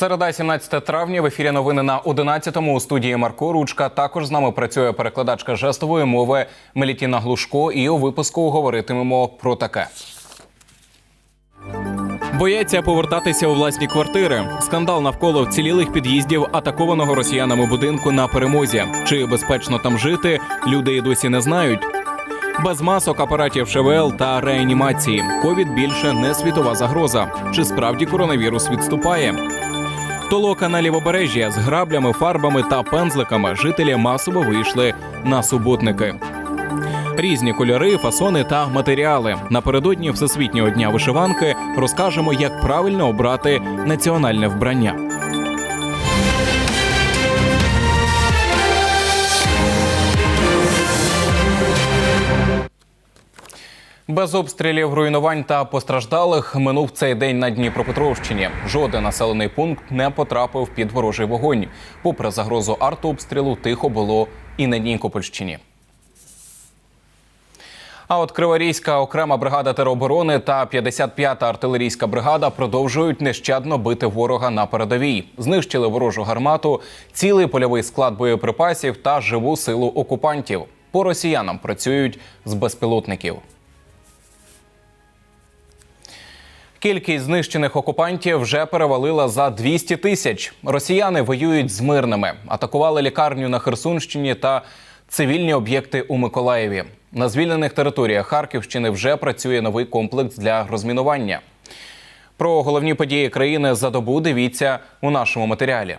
Середа, 17 травня. В ефірі новини на 11-му у студії Марко Ручка. Також з нами працює перекладачка жестової мови Мелітіна Глушко. І у випуску говоритимемо про таке. Бояться повертатися у власні квартири. Скандал навколо вцілілих під'їздів атакованого росіянами будинку на перемозі. Чи безпечно там жити? Люди і досі не знають. Без масок, апаратів ШВЛ та реанімації. Ковід більше не світова загроза. Чи справді коронавірус відступає? Толока на лівобережжя з граблями, фарбами та пензликами жителі масово вийшли на суботники. Різні кольори, фасони та матеріали. Напередодні Всесвітнього дня вишиванки розкажемо, як правильно обрати національне вбрання. Без обстрілів, руйнувань та постраждалих минув цей день на Дніпропетровщині. Жоден населений пункт не потрапив під ворожий вогонь. Попри загрозу артобстрілу, тихо було і на Нікопольщині. А от Криворізька окрема бригада тероборони та 55-та артилерійська бригада продовжують нещадно бити ворога на передовій. Знищили ворожу гармату, цілий польовий склад боєприпасів та живу силу окупантів. По росіянам працюють з безпілотників. Кількість знищених окупантів вже перевалила за 200 тисяч. Росіяни воюють з мирними, атакували лікарню на Херсонщині та цивільні об'єкти у Миколаєві. На звільнених територіях Харківщини вже працює новий комплекс для розмінування. Про головні події країни за добу дивіться у нашому матеріалі.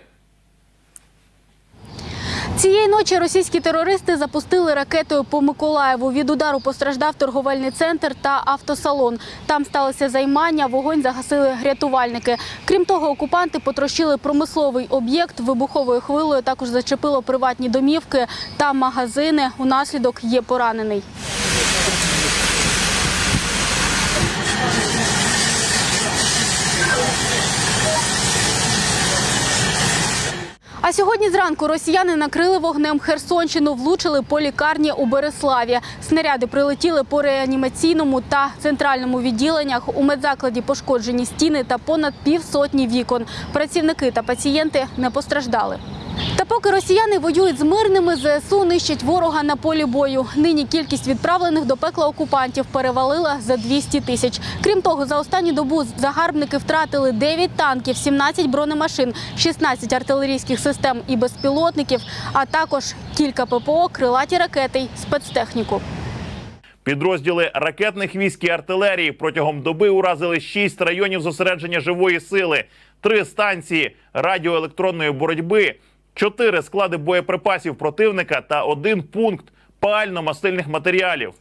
Цієї ночі російські терористи запустили ракетою по Миколаєву. Від удару постраждав торговельний центр та автосалон. Там сталося займання, вогонь загасили рятувальники. Крім того, окупанти потрощили промисловий об'єкт вибуховою хвилою. Також зачепило приватні домівки та магазини. Унаслідок є поранений. Сьогодні зранку росіяни накрили вогнем Херсонщину, влучили по лікарні у Береславі. Снаряди прилетіли по реанімаційному та центральному відділеннях. У медзакладі пошкоджені стіни та понад півсотні вікон. Працівники та пацієнти не постраждали. Та поки росіяни воюють з мирними, ЗСУ нищать ворога на полі бою. Нині кількість відправлених до пекла окупантів перевалила за 200 тисяч. Крім того, за останню добу загарбники втратили 9 танків, 17 бронемашин, 16 артилерійських систем і безпілотників, а також кілька ППО, крилаті ракети й спецтехніку. Підрозділи ракетних військ і артилерії протягом доби уразили шість районів зосередження живої сили, три станції радіоелектронної боротьби, чотири склади боєприпасів противника та один пункт пально-мастильних матеріалів.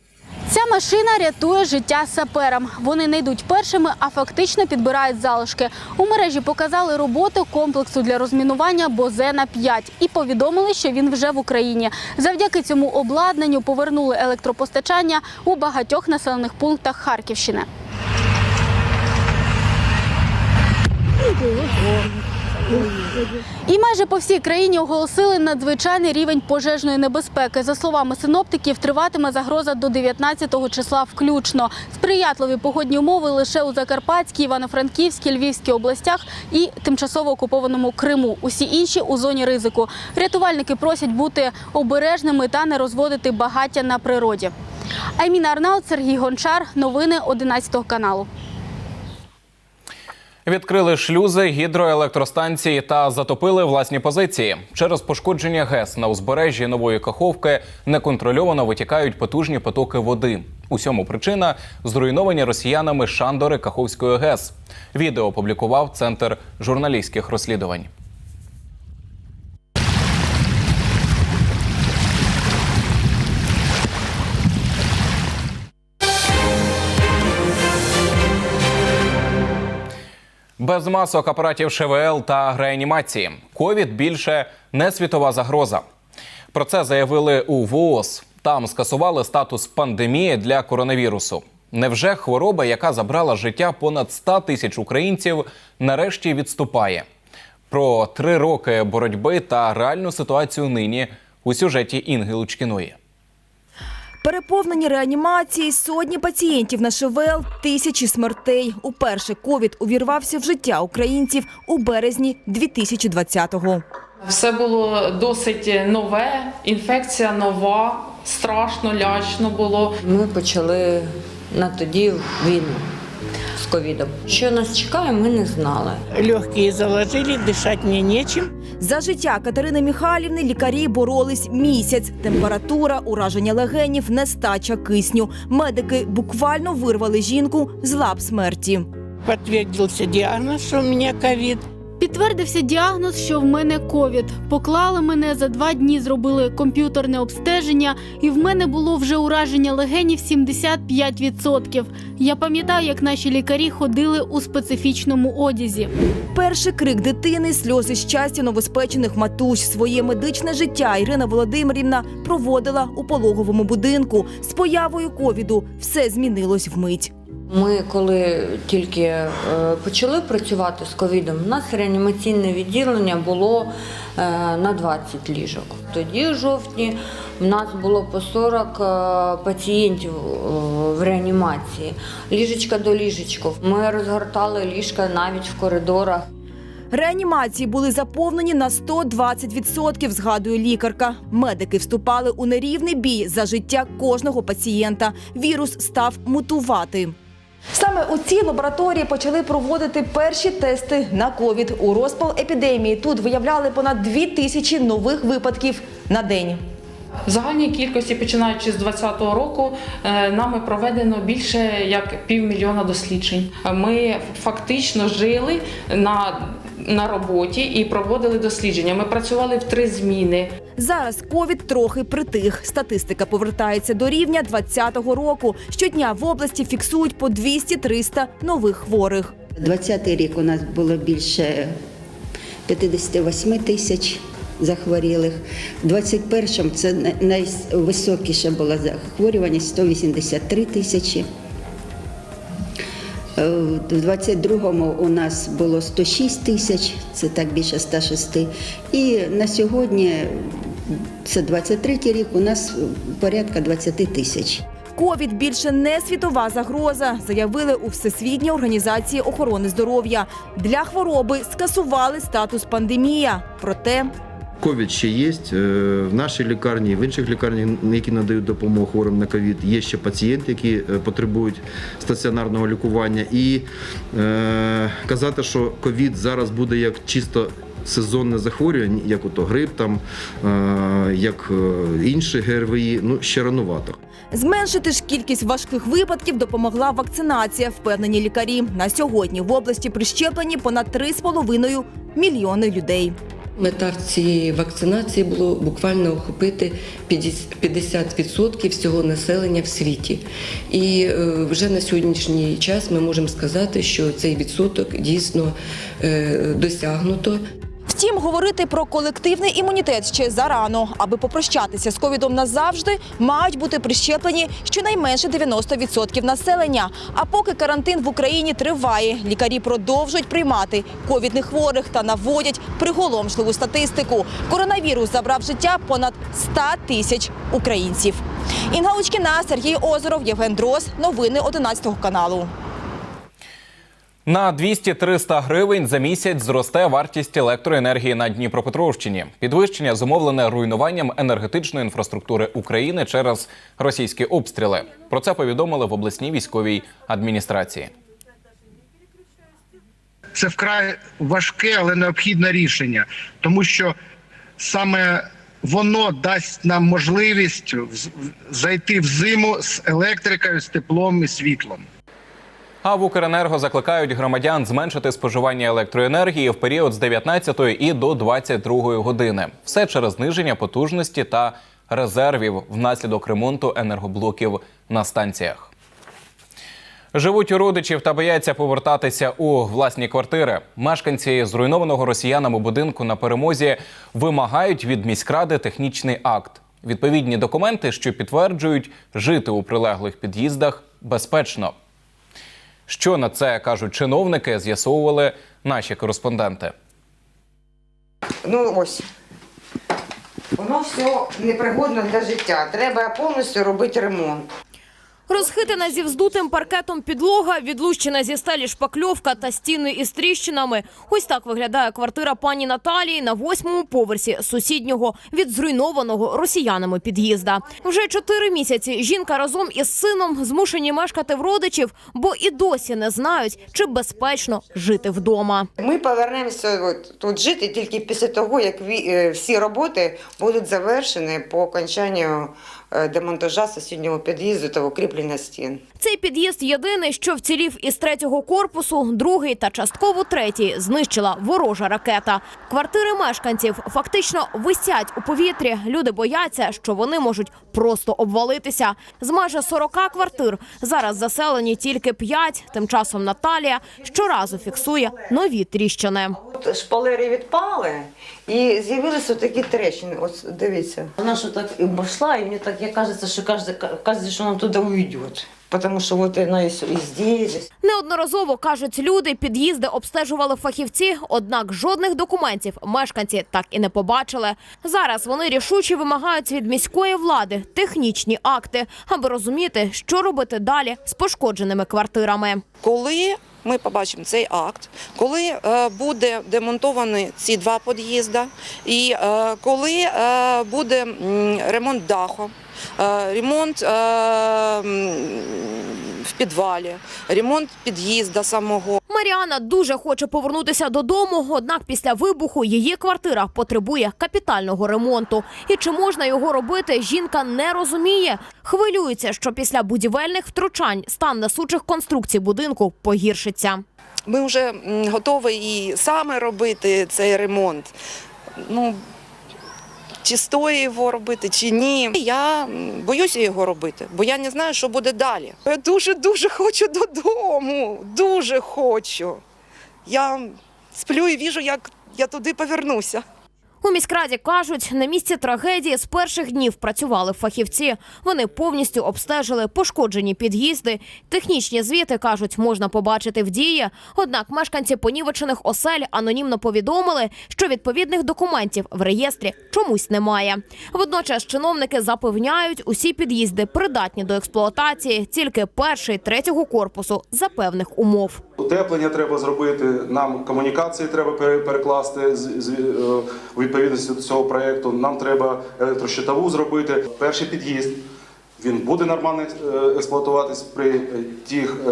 Ця машина рятує життя саперам. Вони не йдуть першими, а фактично підбирають залишки. У мережі показали роботу комплексу для розмінування Бозена 5 і повідомили, що він вже в Україні. Завдяки цьому обладнанню повернули електропостачання у багатьох населених пунктах Харківщини. І майже по всій країні оголосили надзвичайний рівень пожежної небезпеки. За словами синоптиків, триватиме загроза до 19 числа включно. Сприятливі погодні умови лише у Закарпатській, Івано-Франківській, Львівській областях і тимчасово окупованому Криму. Усі інші у зоні ризику. Рятувальники просять бути обережними та не розводити багаття на природі. Айміна Арнаут, Сергій Гончар. Новини 11 каналу. Відкрили шлюзи, гідроелектростанції та затопили власні позиції. Через пошкодження ГЕС на узбережжі нової Каховки неконтрольовано витікають потужні потоки води. Усьому причина зруйновані росіянами шандори Каховської ГЕС. Відео опублікував центр журналістських розслідувань. Без масок, апаратів ШВЛ та реанімації. Ковід більше не світова загроза. Про це заявили у ВООЗ. Там скасували статус пандемії для коронавірусу. Невже хвороба, яка забрала життя понад 100 тисяч українців, нарешті відступає? Про три роки боротьби та реальну ситуацію нині у сюжеті Інги Лучкіної. Переповнені реанімації, сотні пацієнтів на ШВЛ, тисячі смертей. Уперше ковід увірвався в життя українців у березні 2020-го. Все було досить нове, інфекція нова, страшно, лячно було. Ми почали на тоді війну ковідом. Що нас чекає, ми не знали. Легкі заложили, дихати мені нічим. За життя Катерини Михайлівни лікарі боролись місяць. Температура, ураження легенів, нестача кисню. Медики буквально вирвали жінку з лап смерті. Підтвердився діагноз, що у мене ковид. Підтвердився діагноз, що в мене ковід. Поклали мене за два дні, зробили комп'ютерне обстеження, і в мене було вже ураження легенів 75%. Я пам'ятаю, як наші лікарі ходили у специфічному одязі. Перший крик дитини, сльози щастя новоспечених матусь. Своє медичне життя Ірина Володимирівна проводила у пологовому будинку. З появою ковіду все змінилось вмить. Ми коли тільки е, почали працювати з ковідом, у нас реанімаційне відділення було е, на 20 ліжок. Тоді, в жовтні, в нас було по 40 е, пацієнтів в реанімації. Ліжечка до ліжечка. Ми розгортали ліжка навіть в коридорах. Реанімації були заповнені на 120%, згадує лікарка. Медики вступали у нерівний бій за життя кожного пацієнта. Вірус став мутувати. Саме у цій лабораторії почали проводити перші тести на ковід. У розпал епідемії тут виявляли понад дві тисячі нових випадків на день. В загальній кількості, починаючи з 2020 року, е, нами проведено більше як півмільйона досліджень. Ми фактично жили на, на роботі і проводили дослідження. Ми працювали в три зміни. Зараз ковід трохи притих. Статистика повертається до рівня 2020 року. Щодня в області фіксують по 200-300 нових хворих. 20-й рік у нас було більше 58 тисяч захворілих. В 21-му це най- найвисокіша була захворюваність 183 тисячі. Е, В 22-му у нас було 106 тисяч, це так більше 106. І на сьогодні, це 23-й рік, у нас порядка 20 тисяч. Ковід більше не світова загроза, заявили у Всесвітній організації охорони здоров'я. Для хвороби скасували статус пандемія. Проте Ковід ще є. Е, В нашій лікарні, в інших лікарнях, які надають допомогу хворим на ковід, є ще пацієнти, які е, потребують стаціонарного лікування. І е, казати, що ковід зараз буде як чисто сезонне захворювання, як ото грип, там, е, як інші ГРВІ, ну ще ранувато. зменшити ж кількість важких випадків допомогла вакцинація, впевнені лікарі. На сьогодні в області прищеплені понад 3,5 мільйони людей. Мета цієї вакцинації було буквально охопити 50% всього населення в світі. І е, вже на сьогоднішній час ми можемо сказати, що цей відсоток дійсно е, досягнуто. Втім, говорити про колективний імунітет ще зарано. Аби попрощатися з ковідом назавжди, мають бути прищеплені щонайменше 90% населення. А поки карантин в Україні триває, лікарі продовжують приймати ковідних хворих та наводять приголомшливу статистику. Коронавірус забрав життя понад 100 тисяч українців. Інга Лучкіна, Сергій Озеров, Євген Дрос. Новини 11 каналу. На 200-300 гривень за місяць зросте вартість електроенергії на Дніпропетровщині. Підвищення зумовлене руйнуванням енергетичної інфраструктури України через російські обстріли. Про це повідомили в обласній військовій адміністрації. це вкрай важке, але необхідне рішення, тому що саме воно дасть нам можливість зайти в зиму з електрикою, з теплом і світлом. А в Укренерго закликають громадян зменшити споживання електроенергії в період з 19 і до 22 години. Все через зниження потужності та резервів внаслідок ремонту енергоблоків на станціях. Живуть у родичів та бояться повертатися у власні квартири. Мешканці зруйнованого росіянами будинку на перемозі вимагають від міськради технічний акт. Відповідні документи, що підтверджують жити у прилеглих під'їздах безпечно. Що на це кажуть чиновники, з'ясовували наші кореспонденти. Ну ось. Воно все непригодно для життя. Треба повністю робити ремонт. Розхитана зі вздутим паркетом підлога, відлущена зі стелі шпакльовка та стіни із тріщинами. Ось так виглядає квартира пані Наталії на восьмому поверсі сусіднього від зруйнованого росіянами під'їзда. Вже чотири місяці жінка разом із сином змушені мешкати в родичів, бо і досі не знають, чи безпечно жити вдома. Ми повернемося тут жити тільки після того, як е, всі роботи будуть завершені по окончанню демонтажа сусіднього під'їзду та укріплення стін. Цей під'їзд єдиний, що вцілів із третього корпусу, другий та частково третій знищила ворожа ракета. Квартири мешканців фактично висять у повітрі. Люди бояться, що вони можуть просто обвалитися. З майже 40 квартир зараз заселені тільки 5. Тим часом Наталія щоразу фіксує нові тріщини. От шпалери відпали і з'явилися такі трещини. Ось дивіться. Вона що так і пішла, і мені так як кажеться, що кожен, кожен що вона туди уйде. Тому що от вона і здесь. Неодноразово кажуть люди, під'їзди обстежували фахівці, однак жодних документів мешканці так і не побачили. Зараз вони рішуче вимагають від міської влади технічні акти, аби розуміти, що робити далі з пошкодженими квартирами. Коли ми побачимо цей акт, коли е, буде демонтовані ці два під'їзди, і е, коли е, буде ремонт даху, ремонт в підвалі, ремонт під'їзда самого. Маріана дуже хоче повернутися додому, однак після вибуху її квартира потребує капітального ремонту. І чи можна його робити, жінка не розуміє. Хвилюється, що після будівельних втручань стан несучих конструкцій будинку погіршиться. Ми вже готові і саме робити цей ремонт. Ну, чи стоїть його робити, чи ні. Я боюся його робити, бо я не знаю, що буде далі. Я дуже-дуже хочу додому. Дуже хочу. Я сплю і віжу, як я туди повернуся. У міськраді кажуть, на місці трагедії з перших днів працювали фахівці. Вони повністю обстежили пошкоджені під'їзди. Технічні звіти кажуть, можна побачити в дії. Однак мешканці понівечених осель анонімно повідомили, що відповідних документів в реєстрі чомусь немає. Водночас чиновники запевняють, усі під'їзди придатні до експлуатації, тільки перший третього корпусу за певних умов. Утеплення треба зробити, нам комунікації треба пере- перекласти з, е, відповідності до цього проєкту. Нам треба електрощитову зробити. Перший під'їзд він буде нормально е, експлуатуватись при тих е,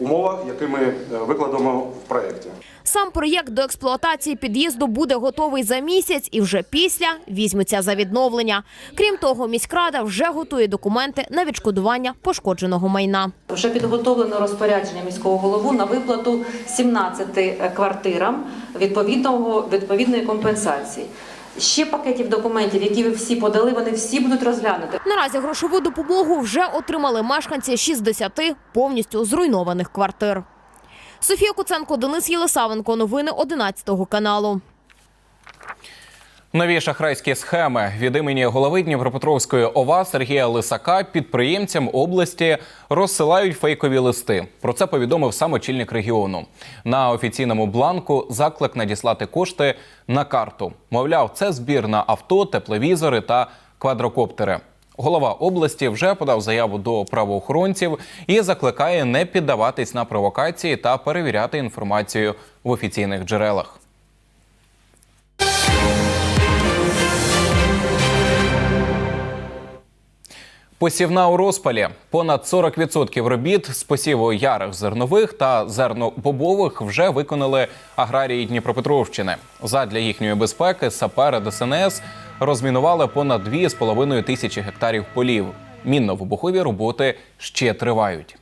умовах, які ми е, викладемо в проєкті. Сам проєкт до експлуатації під'їзду буде готовий за місяць і вже після візьметься за відновлення. Крім того, міськрада вже готує документи на відшкодування пошкодженого майна. Вже підготовлено розпорядження міського голову на виплату 17 квартирам відповідного відповідної компенсації. Ще пакетів документів, які ви всі подали, вони всі будуть розглянути. Наразі грошову допомогу вже отримали мешканці 60 повністю зруйнованих квартир. Софія Куценко, Денис Єлисавенко. Новини 11 каналу. Нові шахрайські схеми від імені голови Дніпропетровської ОВА Сергія Лисака підприємцям області розсилають фейкові листи. Про це повідомив сам очільник регіону. На офіційному бланку заклик надіслати кошти на карту. Мовляв, це збір на авто, тепловізори та квадрокоптери. Голова області вже подав заяву до правоохоронців і закликає не піддаватись на провокації та перевіряти інформацію в офіційних джерелах. Посівна у розпалі. Понад 40% робіт з посіву ярих зернових та зернобобових вже виконали аграрії Дніпропетровщини. Задля їхньої безпеки сапери ДСНС розмінували понад 2,5 тисячі гектарів полів. Мінно-вибухові роботи ще тривають.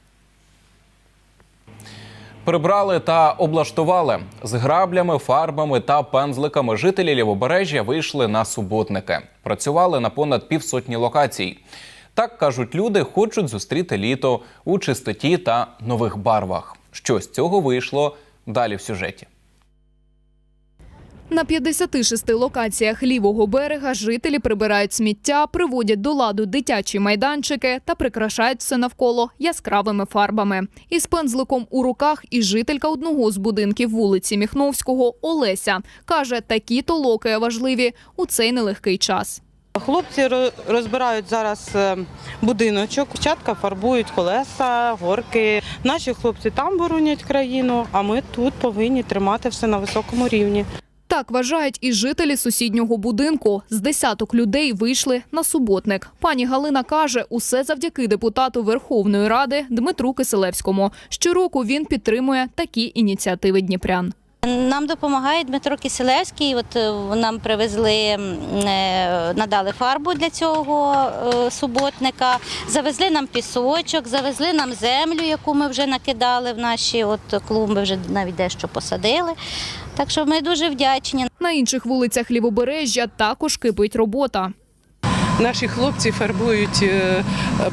Прибрали та облаштували з граблями, фарбами та пензликами. Жителі лівобережжя вийшли на суботники. Працювали на понад півсотні локацій. Так кажуть, люди хочуть зустріти літо у чистоті та нових барвах. Що з цього вийшло далі в сюжеті. На 56 локаціях лівого берега жителі прибирають сміття, приводять до ладу дитячі майданчики та прикрашають все навколо яскравими фарбами. Із пензликом у руках і жителька одного з будинків вулиці Міхновського Олеся каже, такі толоки важливі у цей нелегкий час. Хлопці ро- розбирають зараз е, будиночок, дівчатка фарбують колеса, горки. Наші хлопці там боронять країну, а ми тут повинні тримати все на високому рівні. Так вважають і жителі сусіднього будинку. З десяток людей вийшли на суботник. Пані Галина каже, усе завдяки депутату Верховної Ради Дмитру Киселевському. Щороку він підтримує такі ініціативи дніпрян. Нам допомагає Дмитро Киселевський. От е, нам привезли, е, надали фарбу для цього е, суботника, завезли нам пісочок, завезли нам землю, яку ми вже накидали в наші от клумби, вже навіть дещо посадили. Так що ми дуже вдячні. На інших вулицях Лівобережжя також кипить робота. Наші хлопці фарбують е,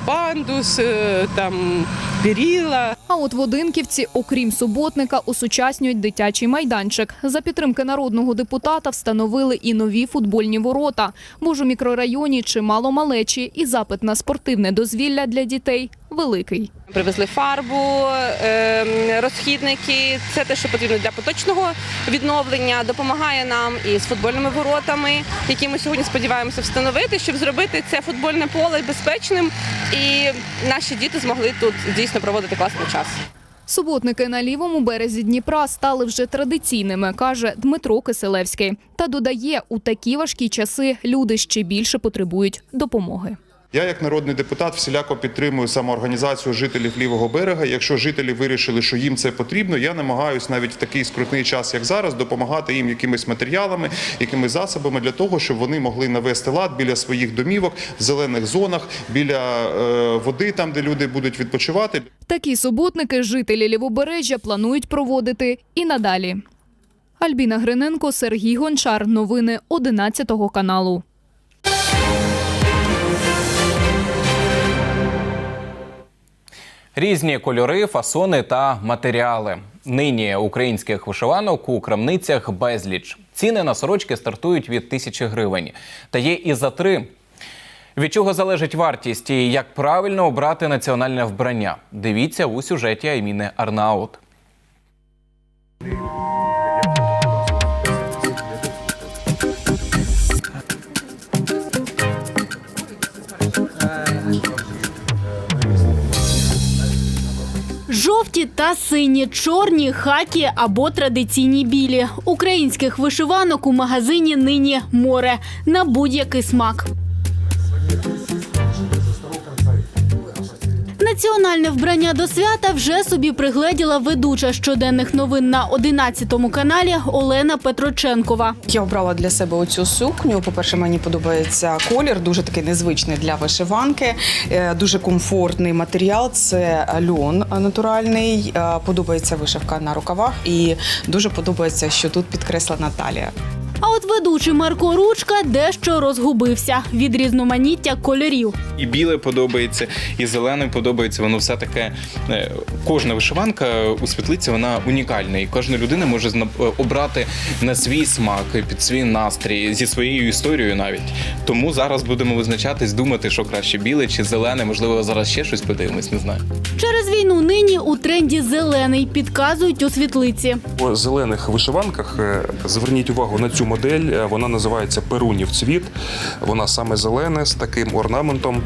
пандус, е, там періла. А от в Одинківці, окрім суботника, осучаснюють дитячий майданчик. За підтримки народного депутата встановили і нові футбольні ворота. Бо ж у мікрорайоні чимало малечі, і запит на спортивне дозвілля для дітей великий. Привезли фарбу, е, розхідники. Це те, що потрібно для поточного відновлення. Допомагає нам і з футбольними воротами, які ми сьогодні сподіваємося встановити, щоб зробити це футбольне поле безпечним, і наші діти змогли тут дійсно проводити класний час. Суботники на лівому березі Дніпра стали вже традиційними, каже Дмитро Киселевський. Та додає, у такі важкі часи люди ще більше потребують допомоги. Я, як народний депутат, всіляко підтримую самоорганізацію жителів лівого берега. Якщо жителі вирішили, що їм це потрібно, я намагаюсь навіть в такий скрутний час, як зараз, допомагати їм якимись матеріалами, якимись засобами для того, щоб вони могли навести лад біля своїх домівок, в зелених зонах, біля е, води, там де люди будуть відпочивати. Такі суботники жителі Лівобережжя планують проводити і надалі. Альбіна Гриненко, Сергій Гончар. Новини 11 каналу. Різні кольори, фасони та матеріали. Нині українських вишиванок у крамницях безліч. Ціни на сорочки стартують від тисячі гривень. Та є і за три. Від чого залежить вартість і як правильно обрати національне вбрання? Дивіться у сюжеті Айміни Арнаут. Жовті та сині, чорні, хакі або традиційні білі. Українських вишиванок у магазині нині море на будь-який смак. Національне вбрання до свята вже собі пригледіла ведуча щоденних новин на 11 каналі Олена Петроченкова. Я обрала для себе оцю сукню. По-перше, мені подобається колір, дуже такий незвичний для вишиванки, е, дуже комфортний матеріал. Це льон натуральний. Е, Подобається вишивка на рукавах і дуже подобається, що тут підкреслена талія. А от ведучий Марко Ручка дещо розгубився від різноманіття кольорів. І біле подобається, і зелене подобається. Воно все таке. е, Кожна вишиванка у світлиці вона унікальна, і кожна людина може е, обрати на свій смак, під свій настрій, зі своєю історією навіть. Тому зараз будемо визначатись, думати, що краще біле чи зелене. Можливо, зараз ще щось подивимось, не знаю. Через війну нині у тренді зелений підказують у світлиці. У зелених вишиванках е, зверніть увагу на цю модель. Е, Вона називається Перунів цвіт. Вона саме зелена з таким орнаментом.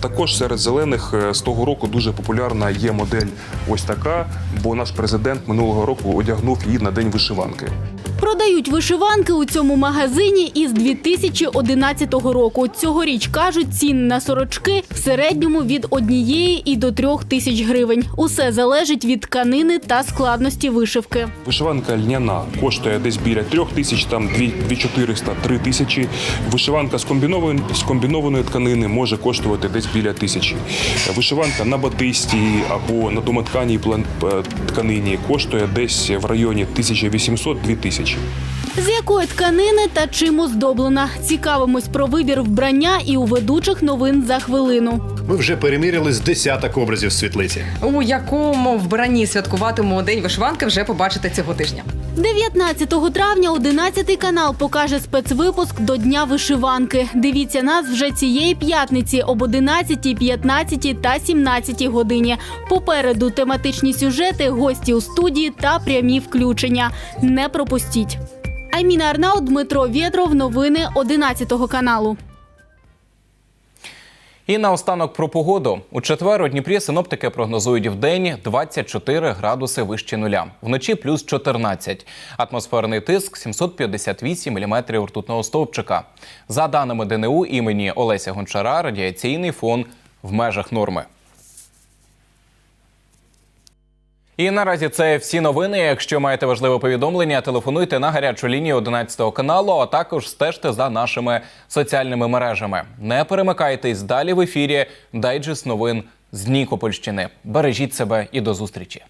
Також серед зелених е, з того року дуже популярна є модель ось така, бо наш президент минулого року одягнув її на день вишиванки. Продають вишиванки у цьому магазині із 2011 року. Цьогоріч кажуть, ціни на сорочки в середньому від однієї і до трьох тисяч гривень. Усе залежить від тканини та складності вишивки. Вишиванка льняна коштує десь біля трьох тисяч, там 2400 3 тисячі. Вишиванка з комбінованої, з комбінованої тканини може коштувати десь біля тисячі. Вишиванка на батисті або на домотканій е, тканині коштує десь в районі 1800-2000 тисячі. З якої тканини та чим оздоблена. Цікавимось про вибір вбрання і у ведучих новин за хвилину. Ми вже переміряли з десяток образів світлиці. У якому вбранні святкуватимемо День вишиванки, вже побачите цього тижня. 19 травня 11 канал покаже спецвипуск до Дня вишиванки. Дивіться нас вже цієї п'ятниці об 11, 15 та 17 годині. Попереду тематичні сюжети, гості у студії та прямі включення. Не пропустіть. Айміна Арнаут, Дмитро Вєтров. Новини 11 каналу. І наостанок про погоду. У четвер у Дніпрі синоптики прогнозують вдень 24 градуси вище нуля. Вночі плюс 14. Атмосферний тиск 758 міліметрів ртутного стовпчика. За даними ДНУ імені Олеся Гончара, радіаційний фон в межах норми. І наразі це всі новини. Якщо маєте важливе повідомлення, телефонуйте на гарячу лінію 11 каналу, а також стежте за нашими соціальними мережами. Не перемикайтесь далі в ефірі. Дайджест новин з Нікопольщини. Бережіть себе і до зустрічі.